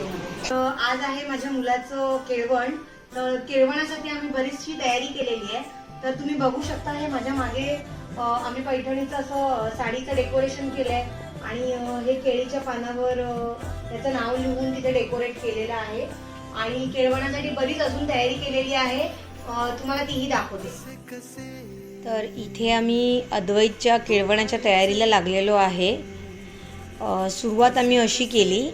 आज आहे माझ्या मुलाचं केळवण. तर केळवणासाठी आम्ही बरीचशी तयारी केलेली आहे. तर तुम्ही बघू शकता हे माझ्या मागे आम्ही पैठणीचं असं साडीचं डेकोरेशन केलं आहे आणि हे केळीच्या पानावर त्याचं नाव लिहून तिथे डेकोरेट केलेलं आहे. आणि केळवणासाठी बरीच अजून तयारी केलेली आहे. तुम्हाला तीही दाखवते. तर इथे आम्ही अद्वैतच्या केळवणाच्या तयारीला लागलेलो आहे. सुरुवात आम्ही अशी केली.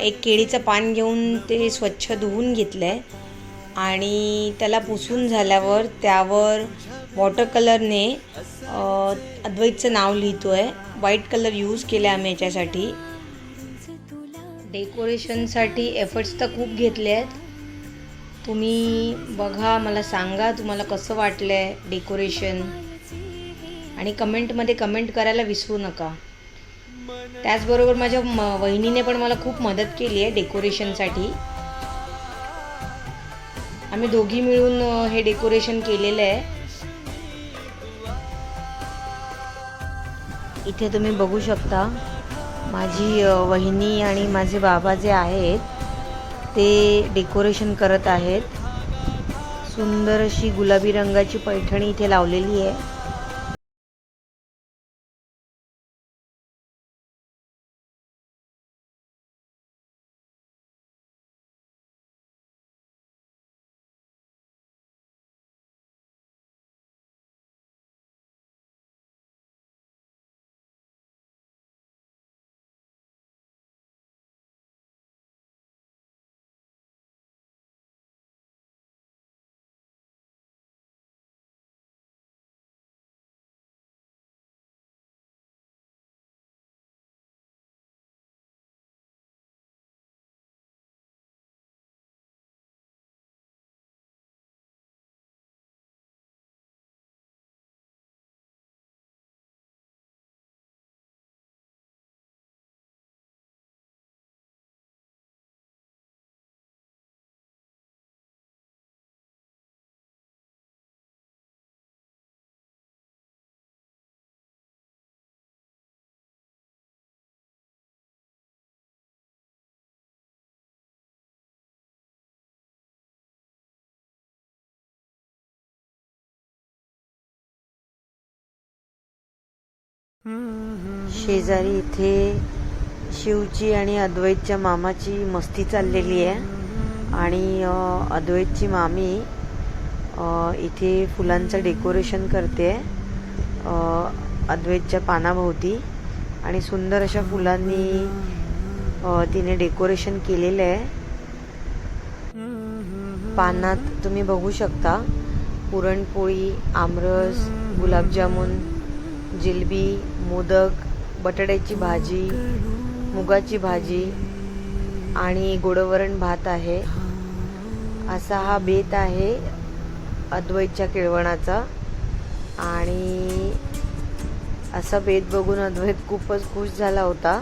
एक केळीचं पान घेऊन ते स्वच्छ धुवून घेतलं आहे आणि त्याला पुसून झाल्यावर त्यावर वॉटर कलरने अद्वैतचं नाव लिहितो आहे व्हाईट कलर यूज केला आम्ही याच्यासाठी. डेकोरेशनसाठी एफर्ट्स तर खूप घेतले आहेत तुम्ही बघा मला सांगा तुम्हाला कसं वाटलं आहे डेकोरेशन आणि कमेंटमध्ये कमेंट करायला विसरू नका. त्याचबरोबर माझ्या म वहिनीने पण मला खूप मदत केली आहे डेकोरेशनसाठी. आम्ही दोघी मिळून हे डेकोरेशन केलेलं आहे. इथे तुम्ही बघू शकता माझी वहिनी आणि माझे बाबा जे आहेत ते डेकोरेशन करत आहेत. सुंदर अशी गुलाबी रंगाची पैठणी इथे लावलेली आहे. शेजारी इथे शिवची आणि अद्वैतच्या मामाची मस्ती चाललेली आहे. आणि अद्वैतची मामी इथे फुलांचं डेकोरेशन करते. अद्वैतच्या पानाभोवती. आणि सुंदर अशा फुलांनी तिने डेकोरेशन केलेलं आहे. पानात तुम्ही बघू शकता. पुरणपोळी आमरस गुलाबजामुन जिलबी मोदक बटाट्याची भाजी मुगाची भाजी आणि गोडवरण भात आहे. असा हा बेत आहे अद्वैतच्या केळवणाचा. आणि असा बेत बघून अद्वैत खूपच खुश झाला होता.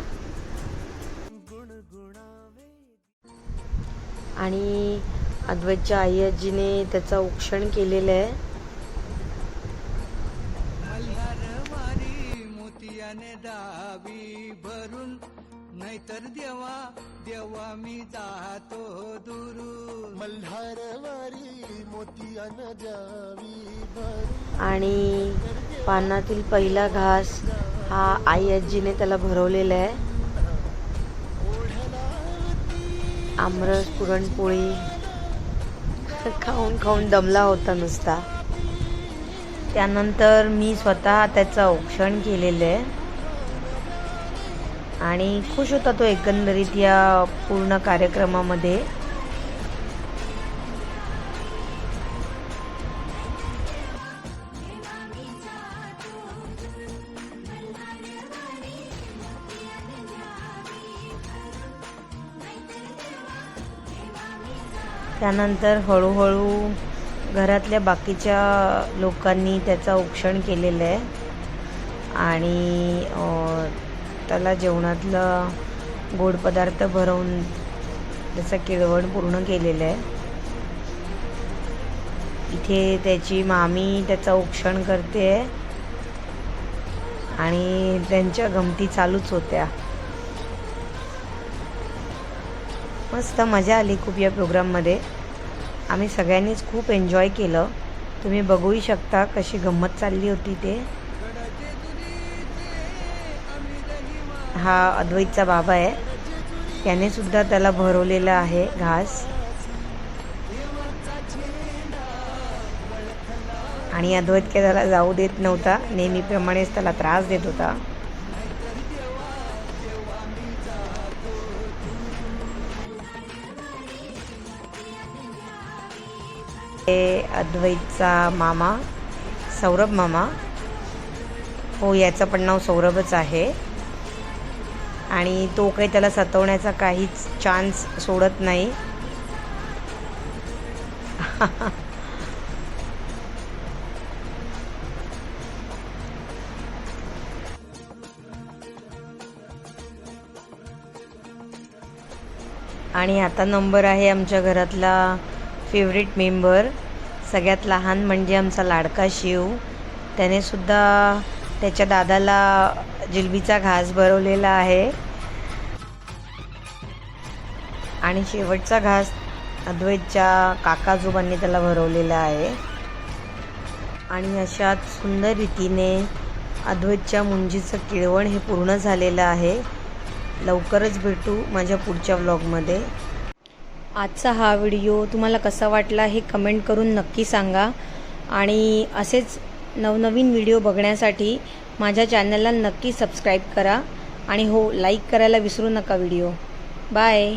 आणि अद्वैतच्या आई आजीने त्याचा उक्षण केलेलं आहे मल्हारवारी दावी भरून नाहीतर देवा देवा मी जातो दुरून. मल्हारवारी द्यावी भरून. आणि पानातील पहिला घास हा आई आजीने त्याला भरवलेला आहे. आमरस पुरणपोळी खाऊन खाऊन दमला होता नुसता. त्यानंतर मी स्वतः त्याचं औक्षण केलेलं आहे. आणि खुश होता तो एकंदरीत या पूर्ण कार्यक्रमामध्ये. त्यानंतर हळूहळू घरातल्या बाकीच्या लोकांनी त्याचं उक्षण केलेलं आहे. आणि स्वतःला त्याला जेवणातलं गोड पदार्थ भरवून त्याचं किळवण पूर्ण केलेलं आहे. इथे त्याची मामी त्याचं औक्षण करते आणि त्यांच्या गमती चालूच होत्या. मस्त मजा आली खूप या प्रोग्राममध्ये. आम्ही सगळ्यांनीच खूप एन्जॉय केलं. तुम्ही बघूही शकता कशी गंमत चालली होती ते. हा अद्वैतचा बाबा आहे. त्याने सुद्धा त्याला भरवलेला आहे घास. आणि अद्वैत काय त्याला जाऊ देत नव्हता. नेहमीप्रमाणेच त्याला त्रास देत होता. हे अद्वैतचा मामा सौरभ मामा. हो याचं पण नाव सौरभच आहे. आणि तो काही त्याला सतवण्याचा काहीच चान्स सोडत नाही. आणि आता नंबर आहे आमच्या घरातला फेवरेट मेंबर सगळ्यात लहान म्हणजे आमचा लाडका शिव. त्याने सुद्धा त्याच्या दादाला जिलबीचा घास भरवलेला आहे. आणि शेवटचा घास अद्वैतच्या काकाजोबांनी त्याला भरवलेला आहे. आणि अशाच सुंदर रीतीने अद्वैतच्या मुंजीचं किळवण हे पूर्ण झालेलं आहे. लवकरच भेटू माझ्या पुढच्या व्लॉगमध्ये. आजचा हा व्हिडिओ तुम्हाला कसा वाटला हे कमेंट करून नक्की सांगा. आणि असेच नवनवीन व्हिडिओ बघण्यासाठी माझ्या चॅनलला नक्की सबस्क्राईब करा आणि हो लाईक करायला विसरू नका व्हिडिओ. बाय.